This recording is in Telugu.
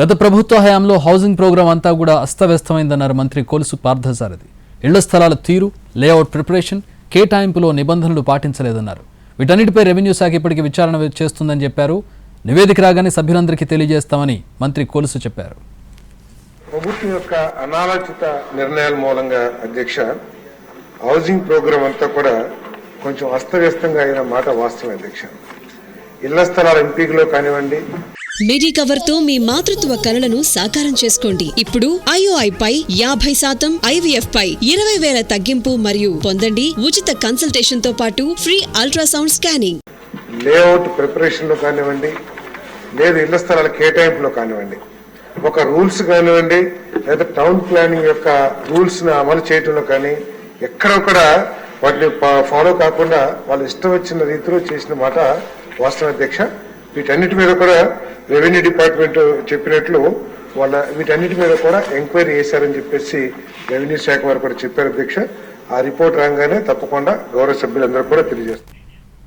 గత ప్రభుత్వ హయాంలో హౌసింగ్ ప్రోగ్రాం అంతా కూడా అస్తవ్యస్తమైందన్నారు మంత్రి కొలుసు పార్థసారథి. ఇళ్ళ స్థలాల తీరు లేఅవుట్ ప్రిపరేషన్ కేటాయింపులో నిబంధనలు పాటించలేదన్నారు. వీటన్నిటిపై రెవెన్యూ శాఖ ఇప్పటికి విచారణ చేస్తుందని చెప్పారు. నివేదిక రాగానే సభ్యులందరికీ తెలియజేస్తామని మంత్రి కొలుసు చెప్పారు. ప్రభుత్వం యొక్క అనాలోచిత నిర్ణయాల మూలంగా అధ్యక్ష హౌసింగ్ ప్రోగ్రాం అంతా కూడా కొంచెం అస్తవ్యస్తంగా అయిన మాట వాస్తవం అధ్యక్ష. ఇళ్ళ స్థలాల ఎంపికలో కానివ్వండి మిడి కవర్తో మీ మాతృత్వ కలలను సాకారం చేసుకోండి. ఇప్పుడు ఐఓఐ పై యాభై శాతం ఐవీఎఫ్ పై ఇరవై వేల తగ్గింపు మరియు పొందండి ఉచిత కన్సల్టేషన్తో పాటు ఫ్రీ అల్ట్రాసౌండ్ స్కానింగ్. లేఅవుట్ ప్రిపరేషన్లో కానివ్వండి లేదు ఇళ్ళ స్థలాల కేటాయింపులో కానివ్వండి ఒక రూల్స్ కానివ్వండి లేదా టౌన్ ప్లానింగ్ యొక్క రూల్స్ను అమలు చేయడంలో కానీ ఎక్కడొక్కడ కూడా వాటిని ఫాలో కాకుండా వాళ్ళు ఇష్టం వచ్చిన రీతిలో చేసిన మాట వాస్తవ అధ్యక్ష వీటన్నిటి మీద కూడా రెవెన్యూ డిపార్ట్మెంట్ చెప్పినట్లు వాళ్ళ వీటన్నిటి మీద కూడా ఎంక్వైరీ చేశారని చెప్పేసి రెవెన్యూ శాఖ వారు కూడా చెప్పారు అధ్యక్ష. ఆ రిపోర్ట్ రాగానే తప్పకుండా గౌరవ సభ్యులందరూ కూడా తెలియజేస్తారు.